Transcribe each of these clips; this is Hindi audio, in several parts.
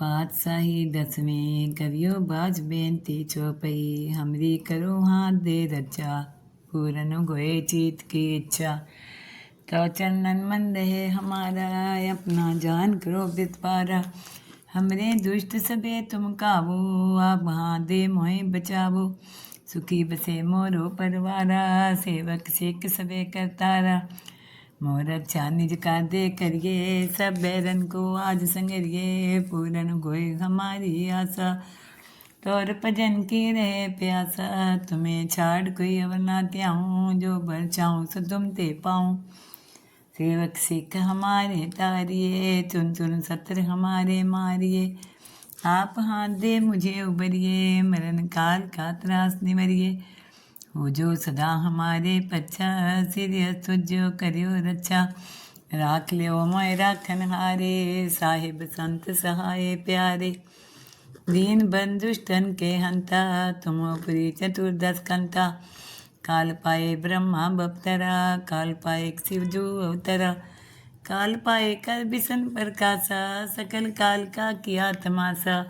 पातशाही दसवें करियो बाज बेनती चौपई। हमरी करो हाथ दे रचा, पूरन गोए चीत की इच्छा। तो चंदन मन रहे हमारा, अपना जान करो बित पारा। हमरे दुष्ट सबे तुम काबो आप हाँ दे मोहे बचावो। सुखी बसे मोरो परवारा, सेवक सेक सबे करतारा। मोर निज का दे करिए, सब बैरन को आज संगरिए, पूरन गोए हमारी आशा। तोर भजन की रहे प्यासा, तुम्हें छाड़ कोई अवर ना त्याऊं, जो बर चाहूँ सो तुम ते पाऊँ। सेवक सिख हमारे तारिए, चुन चुन सत्र हमारे मारिए। आप हाथ दे मुझे उबरिए, मरण काल का त्रास निवरिए। हो जो सदा हमारे पच्छा, सिर तुझो करियो रक्षा राख लियो मोय राखन हारे साहिब संत सहाय प्यारे। दीन बंधुष्टन के हंता, तुम पुरी चतुर्दश कंता। काल पाए ब्रह्मा बप्तरा, काल पाए शिवजू अवतरा। काल पाए कर बिसन प्रकाशा सकल काल का किया तमाशा।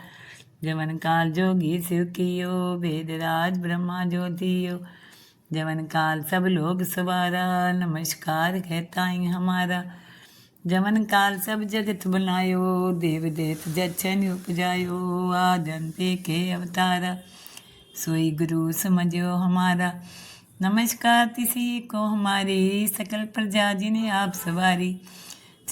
जवन काल जोगी शिव कियो वेदराज ब्रह्मा ज्योतियो। जवन काल सब लोग सवारा, नमस्कार कहता ही हमारा। जमन काल सब जगत बनायो, देव देत जच्छन उपजायो आदंते के अवतारा। सोई गुरु समझो हमारा। नमस्कार तिसी को हमारी, सकल प्रजा जी ने आप सवारी।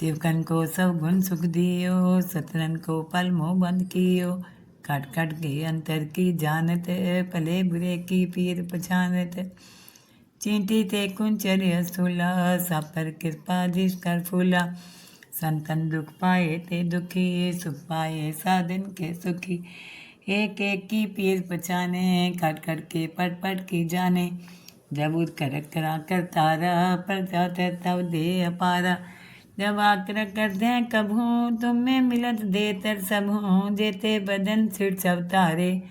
शिवकन को सब गुण सुख दियो सतरन को पल मोह बंद कियो। कट कट के अंतर की जानत पले बुरे की पीर पछानत चींटी ते कुंचर स्थूला सापर कृपा जिस कर फूला। संतन दुख पाए ते दुखी, सुख पाए साधन के सुखी। एक एक की पीर पछाने, कट कट के पट पट की जाने। जब कर करा कर तारा पर जाते तब दे अपारा। जब आकर करते हैं कभू तुम में मिलत दे तर सब हूँ, जेते बदन सिर सब तारे।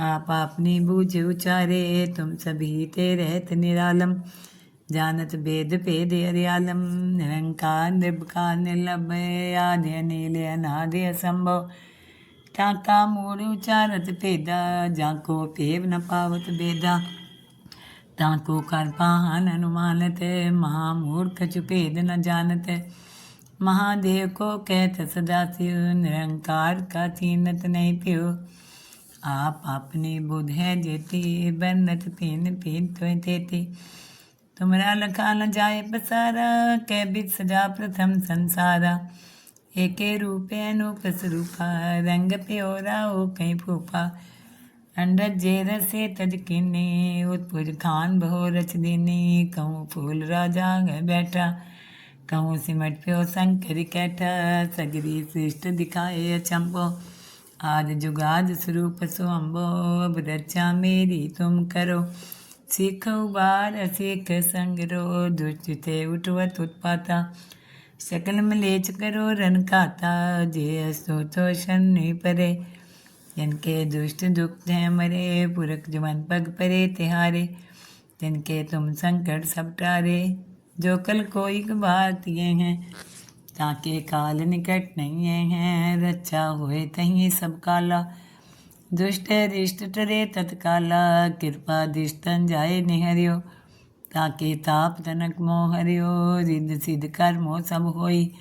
आप अपनी बूझ उचारे, तुम सभी ते रहत निरालम। जानत वेद पेद अरियालम, निरंकार निर्भकार निर्लभ आदि अनिल अनादि असंभव। टाका मूड़ उचारत भेदा जाको पेव न पावत बेदा। ताको कर पाहन अनुमानत महामूर्ख चुपेद न जानत। महादेव को कहत, सदा शिव निरंकार का चीनत नहीं पियो। आप अपनी बुध है जेती बन्नत पीन पीन तो तेती तुमरा लखा न जाए बसारा कै बिद सजा प्रथम संसारा। एके रूपे अनूप स्वरूपा रंग प्योरा, ओ कहीं फूफा। अंडज जेर से तज किन्नी उत्पुज खान बहु रच दीनी कहूँ फूल राजा घर बैठा कहूँ सिमट प्यो शंकर कैठा सगरी सृष्ट दिखाए अचंबो आज जुगाद स्वरूप सुअम्बो अब रक्षा मेरी तुम करो सिख उबार सिख संगरो दुष्ट थे उठवत उत्पाता सकल मलेच करो रन खाता जे असो तो शनि परे जिनके दुष्ट दुख हैं मरे, पुरख जुमन पग परे तिहारे, जिनके तुम संकट सब टारे। जो कल कोई भारतीय हैं, ताके काल निकट नहीं हैं रक्षा हुए तही सब काला। दुष्ट रिष्ट टरे तत्काला, कृपा दिष्टन जाए निहरियो, ताके ताप तनक मोह हरियो रिद सिद्ध कर मोह सब होई।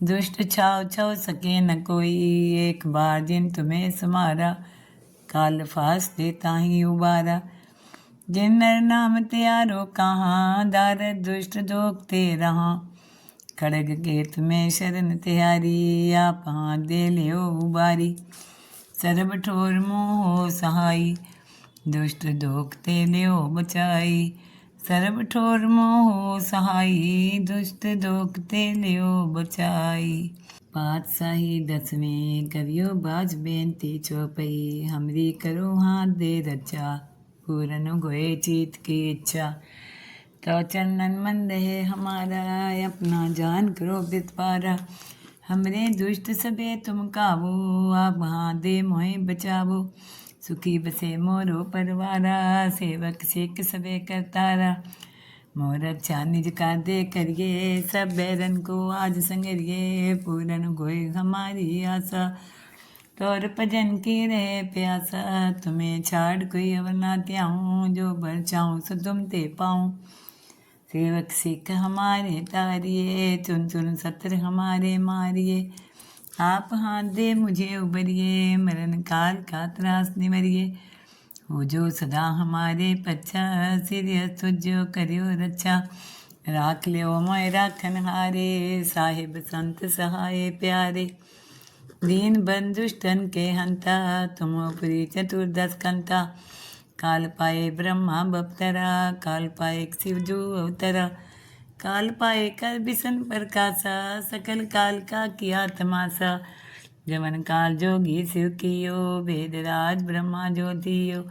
दुष्ट छाव छव सके न कोई एक बार जिन तुम्हें समारा काल फास देता ही उबारा जिन नर नाम त्यारो कहाँ दार दुष्ट दोखते रहा खड़ग केत में शरण त्यारी आप हाथ दे लियो उबारी सर्व ठोर मोह सहाई दुष्ट दोखते लियो बचाई सर्व ठोर मोह सहाई दुष्ट दोखते लियो बचाई पातशाही दसवें कवियो बाज बेनती चौपई हमरी करो हाथ दे रचा पूरन गोए चीत की इच्छा तो चरणन मंद है हमारा अपना जान करो पारा हमरे दुष्ट सबे तुम काबू आप वहाँ दे मोहे बचावो सुखी बसे मोरो परवारा, सेवक सिख सबे करतारा। मोर अच्छा निज का दे करिए सब बैरन को आज संगरिए, पूरन गोए हमारी आशा। तोर भजन की रहे प्यासा, तुम्हें छाड़ कोई अवर ना त्याऊं, जो बर चाहूँ सो तुम ते पाऊँ। सेवक सिख हमारे तारिए, चुन चुन सत्र हमारे मारिए। आप हाथ दे, मुझे उबरिए मरण काल का त्रास निवरिए। हो जो सदा हमारे पच्छा सिर तुझो करियो रक्षा राख लियो मोय राखन हारे, साहिब संत सहाय प्यारे। दीन बंधुष्टन के हंता, तुम उपरी चतुर्दश कंता। काल पाए ब्रह्मा बपतरा, काल पाए शिवजू अवतरा। काल पाए कर बिसन प्रकाशा सकल काल का किया तमाशा। जवन काल जोगी शिव कियो वेदराज ब्रह्मा ज्योतियो।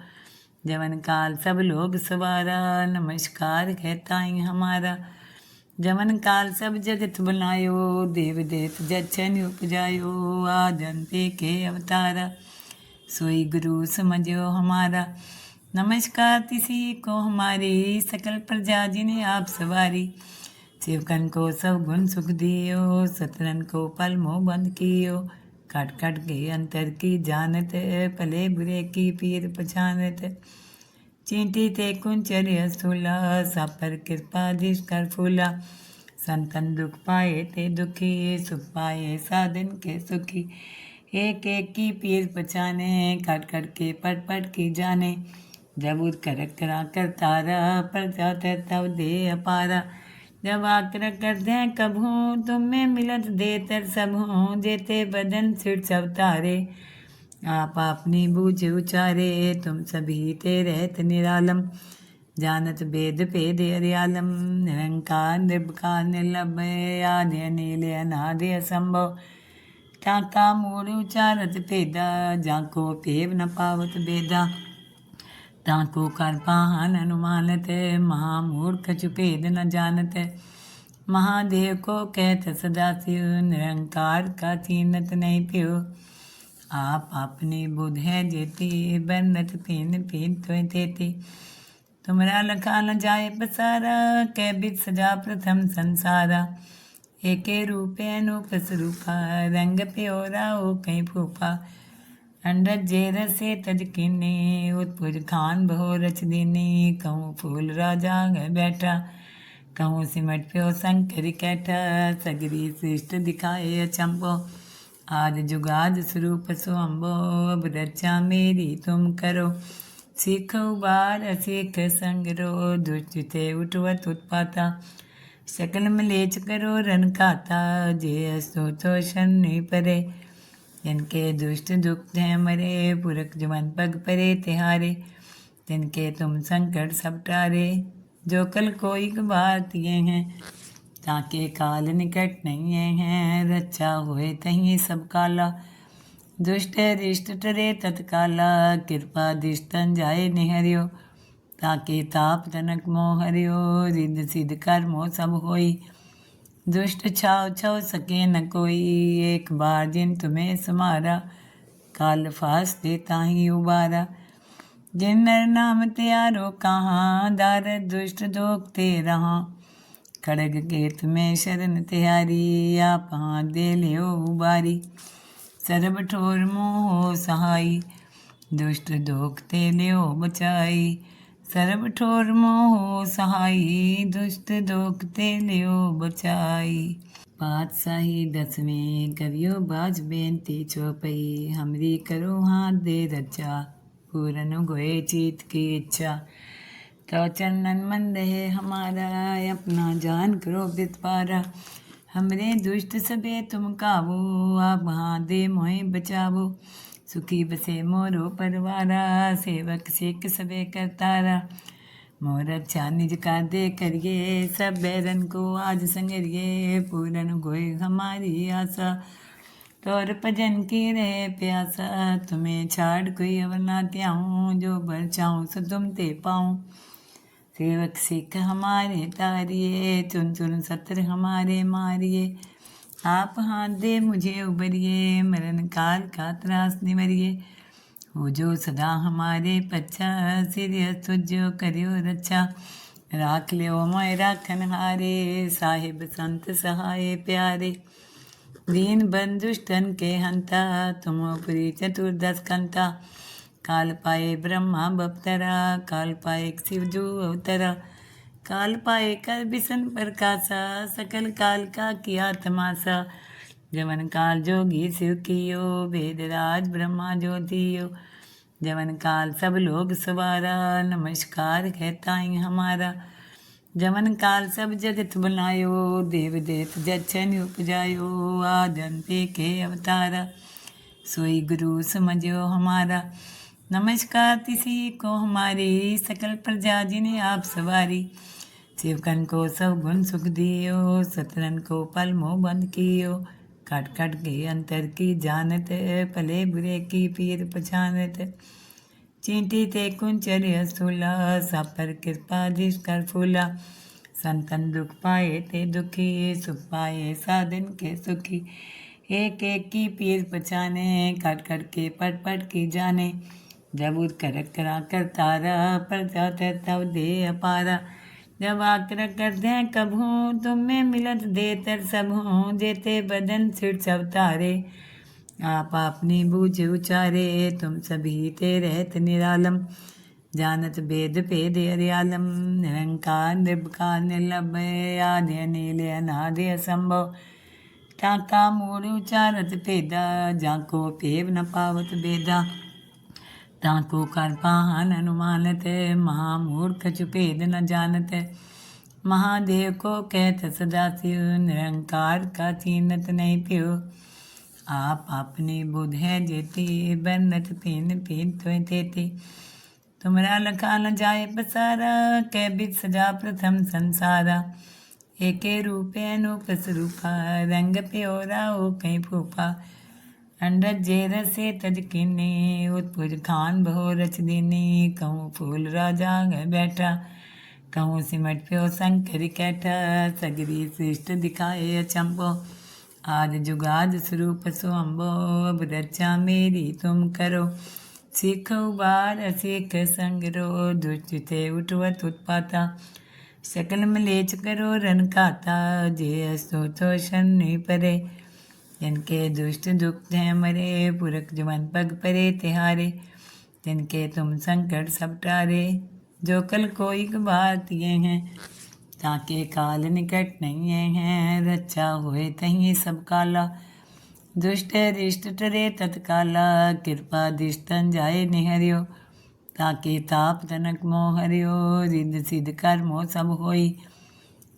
जवन काल सब लोग सवारा, नमस्कार कहता ही हमारा। जमन काल सब जगत बनायो, देव देत जचन उपजायो आदंते के अवतारा। सोई गुरु समझो हमारा। नमस्कार, किसी को हमारी सकल प्रजा जी ने आप सवारी। शिवकन को सब गुण सुख दियो, सतरन को पल मोह बंद कियो। कट कट के अंतर की जानत, पले बुरे की पीर पछानत। चींटी ते कुंचर स्थूला सापर कृपा दिश कर फूला। संतन दुख पाए ते दुखी, सुख पाए साधन के सुखी। एक एक की पीर पछाने, कट कट के पट पट की जाने। जब उद कर करा तारा पर जाते तब दे अपारा। जब आकर कर दे कभू, तुम्हें मिलत दे तर सब, जेते बदन सिर सब तारे। आप अपनी बूझ उचारे, तुम सभी ते रहत निरालम। जानत वेद पेद अरियालम। निरंकार निर्भकार निर्लभ आदि अनिल अनादि असंभव। टाका मूल उचारत भेदा जाको पेव न पावत बेदा। ताको कर पाहन अनुमानत महामूर्ख चुपेद न जानत महादेव को कहत सदा शिव निरंकार का चीनत नहीं पियो आप अपनी बुध है जेती बन्नत पीन पीन तो तेती तुमरा लखा न जाए पसारा कै बित सजा प्रथम संसारा एके रूपे अनूप स्वरूपा रंग प्योरा ओ कहीं फूफा अंडर जेर से तज किन्नी, उत्पुज खान बहु रच दीनी, कहूँ फूल राजा बैठा, कहूँ सिमट प्यो शंकर कैठा, सगरी सृष्ट दिखाए अचंबो, आज जुगाद स्वरूप सोअम्बो अब रक्षा मेरी तुम करो, सीख उबार सीख संगरो दुष्ट थे उठवत उत्पाता सकल मलेच करो रन खाता, जे असो तो शनि परे जिनके दुष्ट दुख हैं मरे, पुरख जवन पग परे तिहारे जिनके तुम संकट सब टारे। जो कल कोई बात ये हैं ताके काल निकट नहीं हैं, रचा हुए तहीं सब काला। दुष्ट रिष्ट टरे तत्काला, कृपा दिष्टन जाए निहरियो। ताके ताप तनक मोह हरियो रिद सिद्ध कर मोह सब होई। दुष्ट छाव छव सके न कोई एक बार जिन तुम्हें समारा काल फास देता ही उबारा जिन नर नाम त्यारो कहाँ दार दुष्ट दोखते रहा खड़ग केत में शरण तिहारी आप हाथ दे लियो उबारी सरब ठोर मोह सहाई दुष्ट दोखते लियो बचाई सरब ठोर मोह सहाई दुष्ट दोखते लियो बचाई पातशाही दसवें कवियो बाज बेनती चौपई हमरी करो हाथ दे रचा पूरन गोए चीत की इच्छा तो चंदन मंद है हमारा अपना जान करो पारा हमरे दुष्ट सबे तुम काबो आप हाँ दे मोहे बचावो सुखी बसे मोरो परवारा, सेवक सिख सबे करतारा। मोर अच्छा निज का दे करिए, सब बैरन को आज संगरिए, पूरन गोय हमारी आशा। तोर भजन की रहे प्यासा, तुम्हें छाड़ कोई अवर ना त्याऊँ, जो बर चाहूँ सो तुम ते पाऊँ। सेवक सिख हमारे तारिए, चुन चुन सत्र हमारे मारिए। आप हाथ दे, मुझे उबरिए, मरण काल का त्रास निवरिए। हो जो सदा हमारे पच्छा सिर तुझो करियो रक्षा राख लियो मोय राखन हारे साहिब संत सहाय प्यारे। दीन बंधुष्टन के हंता तुमोपरि चतुर्दश कंता। काल पाए ब्रह्मा बप्तरा, काल पाए शिवजू अवतरा। काल पाए कर बिसन प्रकाशा सकल काल का किया तमाशा। जवन काल जोगी शिव कियो वेदराज ब्रह्मा ज्योतियो। जवन काल सब लोग सवारा, नमस्कार कहता ही हमारा। जमन काल सब जगत बनायो, देव देत जच्छन उपजायो आदंते के अवतारा। सोई गुरु समझो हमारा। नमस्कार, किसी को हमारी सकल प्रजा जी ने आप सवारी। शिवकन को सब गुण सुख दियो, सतरन को पल मोह बंद कियो। कट कट के अंतर की जानत भले बुरे की पीर पछानत। चींटी ते कुंचर स्थूला सापर कृपा दिश कर फूला। संतन दुख पाए ते दुखी, सुख पाए साधन के सुखी। एक एक की पीर पछाने, कट कट के पट पट की जाने। जब उद करक करा कर तारा पर जाते तब दे अपारा जब आकर कर दे कब हूँ तुम में मिलत दे तर सब हूँ? जेते बदन सिर सब तारे। आप अपनी बूझ उचारे, तुम सभी ते रहत निरालम। जानत भेद भेद हरियालम निरंकार निर्भकार निर्लभ आदि अनिल अनादि असंभव। टाका मूड़ उचारत भेदा जाको पेव न पावत बेदा। ताको कर पाहन अनुमानत महामूर्ख चुपेद न जानत महादेव को कहत सदा शिव निरंकार का चीनत नहीं पियो आप अपनी बुध है जेती बनत पीन पीन तो तेती तुमरा लखा न जाए पसारा कै बिच सजा प्रथम संसारा एके रूपे अनुपस रूपा रंग प्योरा ओ कहीं फूफा अंडर जेर से तज किन्नी उत्पुज खान बहु रच दीनी, कहूँ फूल राजा बैठा, कहूँ सिमट प्यो शंकर कैठा, सगरी सृष्ट दिखाए अचंबो, आज जुगाद स्वरूप सुअम्बो अब रचा मेरी तुम करो, सीख उबार, सीख संगरो, दुष्ट थे उठवत उत्पाता सकल मलेच करो रन खाता जे असो तो शन परे जिनके दुष्ट दुख हैं मरे, पुरख जुमन पग परे तिहारे, जिनके तुम संकट सब टारे। जो कल कोई बात ये हैं ताके काल निकट नहीं हैं, रचा हुए तही सब काला। दुष्ट रिष्ट टरे तत्काला, कृपा दिष्टन जाए निहरियो, ताके ताप तनक मोह हरियो रिद सिद्ध कर्मो सब होई।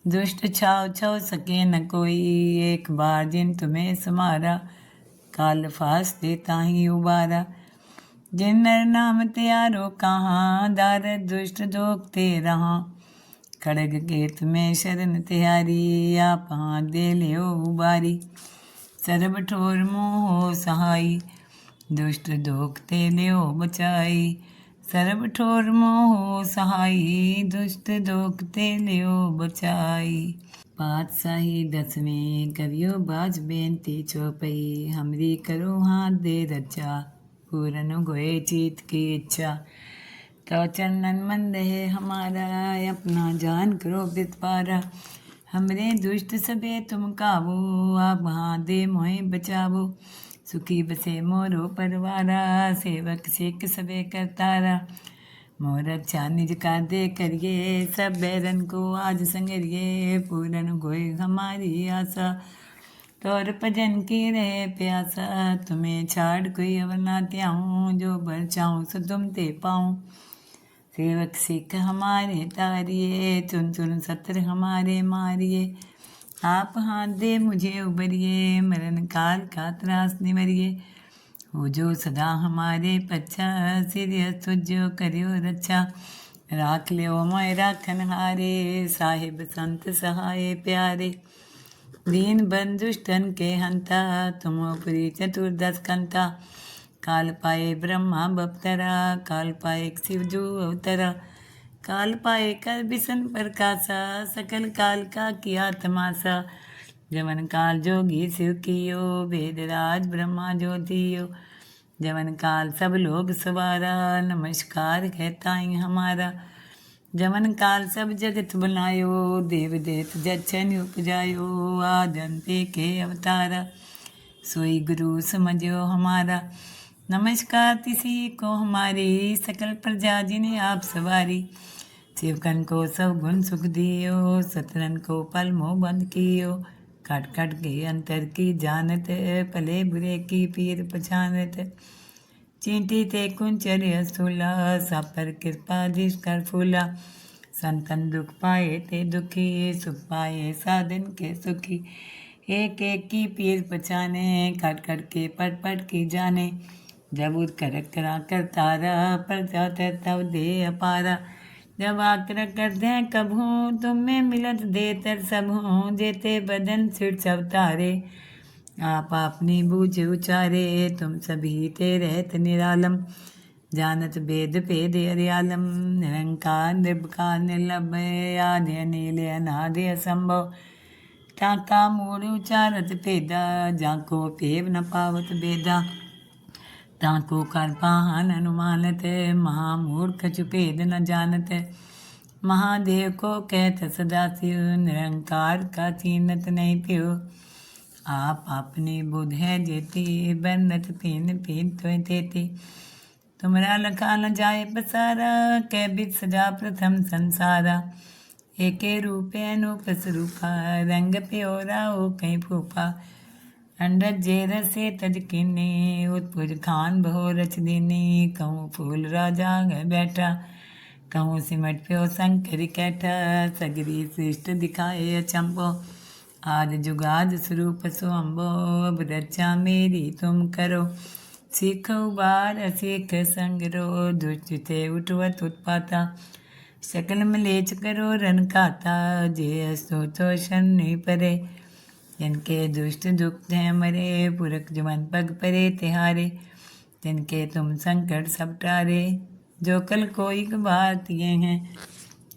दुष्ट छाव छव सके न कोई। एक बार जिन तुम्हें समारा काल फास देता ही उबारा। जिन नर नाम त्यारो कहाँ, दार दुष्ट दोखते रहा। खड़ग के तुम्हें शरण त्यारी, आप हाथ दे लियो उबारी। सरब ठोर मोह सहाई, दुष्ट दोखते लियो बचाई। ਸਰਬ ਠੋਰ ਮੋਹ ਸਹਾਈ ਦੁਸ਼ਟ ਦੋਖ ਤੇ ਲਿਓ ਬਚਾਈ ਪਾਤਸ਼ਾਹੀ ਦਸਵੇਂ ਕਰਿਓ ਬਾਜ ਬੇਨਤੀ ਚੋਪਈ ਹਮਰੀ ਕਰੋ हाथ दे रचा पूरन गोए चीत की इच्छा तो चंदन मंद है हमारा अपना जान करो बितपारा हमरे दुष्ट सबे तुम काबू आप हाँ दे मोहे बचावो सुखी बसे मोरो परवारा, सेवक सिख सबे करतारा। मोर अच्छा निज का दे करिए, सब बैरन को आज संगरिए, पूरन गोए हमारी आशा। तोर भजन की रहे प्यासा, तुम्हें छाड़ कोई अवर ना त्याऊँ, जो बर चाहूँ सो तुम ते पाऊँ। सेवक सिख हमारे तारिए, चुन चुन सत्र हमारे मारिए। आप हाथ दे, मुझे उबरिए मरण काल का त्रास निवरिए। हो जो सदा हमारे पच्छा सिर तुझो करियो रक्षा। राख लियो मोय राखन हारे, साहिब संत सहाय प्यारे। दीन बंधुष्टन के हंता तुमोपरी चतुर्दश कंता। काल पाए ब्रह्मा बप्तरा, काल पाए शिवजू अवतरा। काल पाए कर बिसन प्रकाशा सकल काल का किया तमाशा। जवन काल जोगी शिव कियो वेदराज ब्रह्मा ज्योतियो। जवन काल सब लोग सवारा, नमस्कार कहता ही हमारा। जवन काल सब जगत बनायो, देव देत जच्छन उपजायो आदंते के अवतारा। सोई गुरु समझो हमारा। नमस्कार, किसी को हमारी सकल प्रजा जिन्हें आप सवारी। शिवकन को सब गुण सुख दियो, सतरन को पल मोह बंद कियो। कट कट के अंतर की जानत, पले बुरे की पीर पछानत। चींटी ते कुंचर स्थूला सापर कृपा जिस कर फूला। संतन दुख पाए ते दुखी, सुख पाए साधन के सुखी। एक एक की पीर पछाने, कट कट के पट पट की जाने। जब कर करा कर तारा, पर जाते तब दे अपारा। जब आकर करते हैं कभू तुम में मिलत दे तर सब। जेते बदन सिर सब तारे, आप अपनी बूझ उचारे। तुम सभी ते रहत निरालम, जानत वेद पेद अरियालम। निरंकार निर्भकार निर्लभ आदि अनिल अनादि असंभव। टाका मूड़ उचारत पेदा, जाको पेव न पावत बेदा। ताको कर पाहन अनुमानत महामूर्ख चुपेद न जानत महादेव को कहत, सदा शिव निरंकार का चीनत नहीं पियो। आप अपनी बुध है जेती बन्नत पीन पीन तो तेती। तुमरा लखा न जाए पसारा कै बित सजा प्रथम संसारा। एके रूपे अनूप स्वरूपा रंग प्योरा, ओ कहीं फूफा। अंडज जे रसे तज किन्नी उत्पुज खान बहो रच दीनी कहूँ फूल राजा गए बैठा कहूँ सिमट प्यो शंकर कैठा सगरी सृष्ट दिखाए अचंबो आज जुगाद स्वरूप सुअम्बो अब रचा मेरी तुम करो सीख उबार सीख संगरो दुष्ट थे उठवत उत्पाता सकल मलेच करो रन खाता जे असो तो शनि परे जिनके दुष्ट दुख हैं मरे, पुरख जुमन पग परे तिहारे, जिनके तुम संकट सब टारे। जो कल कोई भारतीय हैं,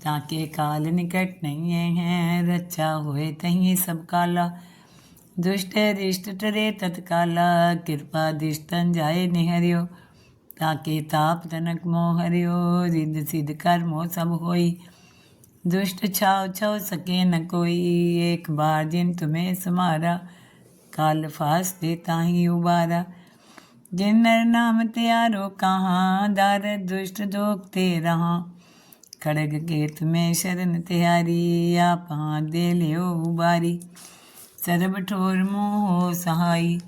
ताके काल निकट नहीं हैं रक्षा हुए तही सब काला। दुष्ट रिष्ट टरे तत्काला, कृपा दिष्टन जाए निहरियो, ताके ताप तनक मोह हरियो रिद सिद्ध कर्मो सब होई। दुष्ट छाव छव सके न कोई एक बार जिन तुम्हें समारा काल फास देता ही उबारा जिन नर नाम त्यारो कहाँ दार दुष्ट दोखते रहा खड़ग के तुम्हें शरण त्यारी आप हाथ दे लियो उबारी सरब ठोर मोह सहाई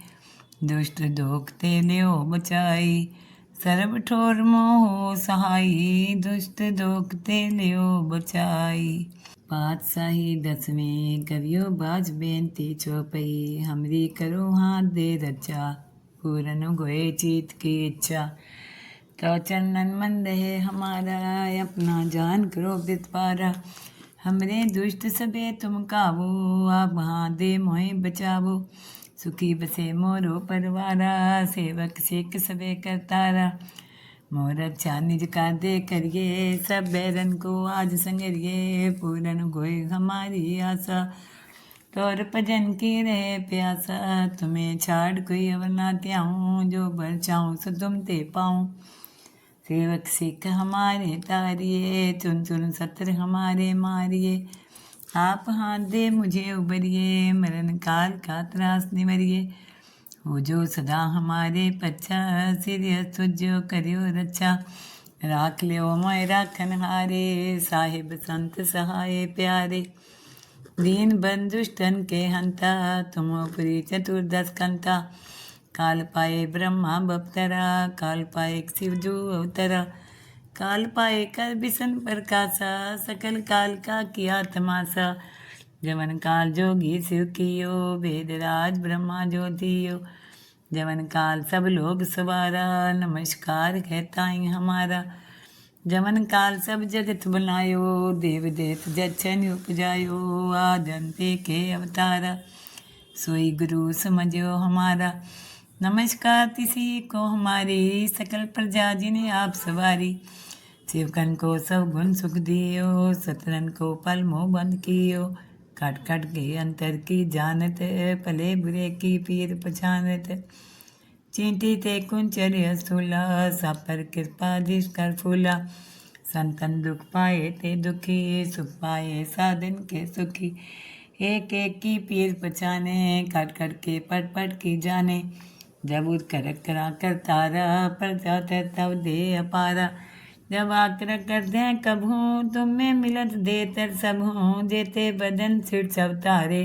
दुष्ट दोखते लियो बचाई ਸਰਬ ਠੋਰ ਮੋਹ ਸਹਾਈ ਦੁਸ਼ਟ ਦੁਖ ਤੇ ਲਿਓ ਬਚਾਈ ਪਾਤਸ਼ਾਹੀ ਦਸਵੇਂ ਕਵਿਓ ਬਾਜ ਬੇਨਤੀ ਚੋਪਈ ਹਮਰੀ ਕਰੋ ਹਾਥ ਦੇ ਰੱਜਾ पूरन गोए जीत की इच्छा तो चंदन मंद है हमारा अपना जान करो बितवारा हमरे दुष्ट सबे तुम कावो आप हाँ दे मोहे बचावो सुखी बसे मोरो परवारा, सेवक सेक सबे करतारा। मोर अच्छा निज का दे करिए, सब बैरन को आज संगरिए, पूरन गोय हमारी आशा। तोर भजन की रहे प्यासा, तुम्हें छाड़ कोई अवर ना त्याऊँ, जो बर चाहूँ सो तुम ते पाऊँ। सेवक सिख हमारे तारिए, चुन चुन सत्र हमारे मारिए। आप हाथ दे मुझे उबरिए मरण काल का त्रास निवरिए। हो जो सदा हमारे पच्छा सिर सुजो करियो रक्षा राख लियो मोय राखन हारे साहिब संत सहाय प्यारे। दीन बंधुष्टन के हंता, तुम उपरी चतुर्दश कंता। काल पाए ब्रह्मा बपतरा, काल पाए शिवजू अवतरा। काल पाए कर बिसन प्रकाशा सकल काल का किया तमाशा जवन काल जोगी शिव कियो वेदराज ब्रह्मा ज्योतियो। जवन काल सब लोग सवारा, नमस्कार कहता ही हमारा। जवन काल सब जगत बनायो, देव देत जच्छन उपजायो आदंते के अवतारा। सोई गुरु समझो हमारा। नमस्कार, किसी को हमारी सकल प्रजा जी ने आप सवारी। शिवकन को सब गुण सुख दियो, सतरन को पल मोह बंद कियो। कट कट के अंतर की जानत, पले बुरे की पीर पछानत। चींटी ते कुंचर स्थूला सापर कृपा दिश कर फूला। संतन दुख पाए ते दुखी, सुख पाए साधन के सुखी। एक एक की पीर पछाने, कट कट के पट पट की जाने। जब उद कर करा तारा पर जाते तब दे अपारा। जब आकर कर दे कभू तुम में मिलत दे तर सब जेते बदन सिर सब तारे।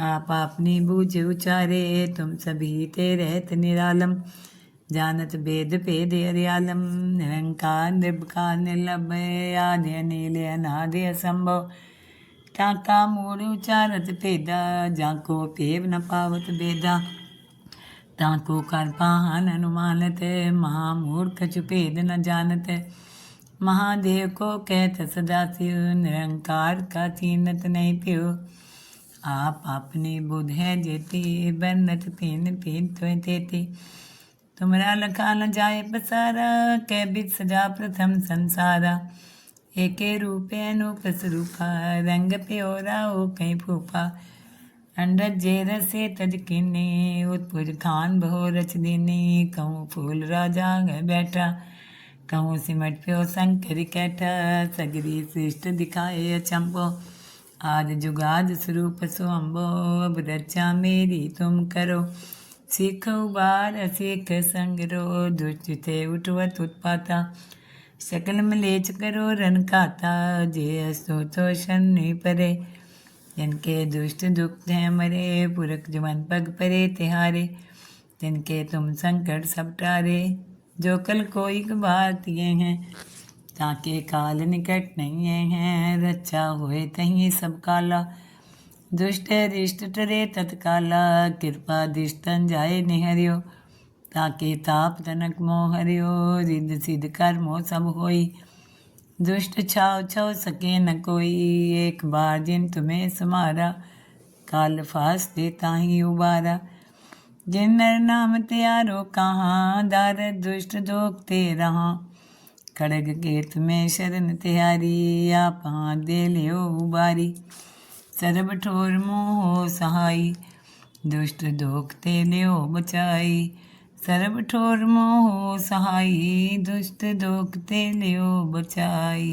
आप अपनी बूझ उचारे, तुम सभी ते रहत निरालम। जानत वेद भेद हरियालम निरंकार निर्भकार निर्लभ आद्य नील अनादि असंभव। टाका मूल उचारत भेदा जाको पेव न पावत बेदा। ताको कर पाहन अनुमानत महामूर्ख छुपेद न जानत महादेव को कहत सदा शिव निरंकार का चीनत नहीं पियो आप अपनी बुध है जेती बन्नत तीन तीन तो तेती तुमरा लखा न जाए पसारा कै बिच सजा प्रथम संसारा एके रूपे अनूप स्वरूपा रंग प्योरा ओ कहीं फूफा अंडर जेर से तज किन्नी, उत्पुज खान बहु रच दीनी। कहूँ फूल राजा बैठा, कहूँ सिमट प्यो शंकर कैठा। सगरी सृष्ट दिखाए अचंबो, आज जुगाद स्वरूप सो सुअम्बो अब रचा मेरी तुम करो, सीख उबार सीख संगरो। दुष्ट थे उठवत उत्पाता सकल मलेच करो रन खाता। जे असो तो शनि परे जिनके दुष्ट दुख हैं मरे, पुरख जवन पग परे तिहारे जिनके तुम संकट सब टारे। जो कल कोई बात ये हैं, ताके काल निकट नहीं हैं, रचा हुए तहीं सब काला। दुष्ट रिष्ट टरे तत्काला, कृपा दिष्टन जाए निहरियो। ताके ताप तनक मोह हरियो रिद सिद्ध कर्मो सब होई। दुष्ट छाव छव सके न कोई एक बार जिन तुम्हें समारा काल फास देता ही उबारा जिन नर नाम त्यारो कहाँ दार दुष्ट दोखते रहा खड़ग केत में शरण तिहारी आप हाथ दे लियो उबारी सरब ठोर मोह सहाई दुष्ट दोखते लियो बचाई सरब ठोर मोह सहाई दुष्ट दोखते लियो बचाई।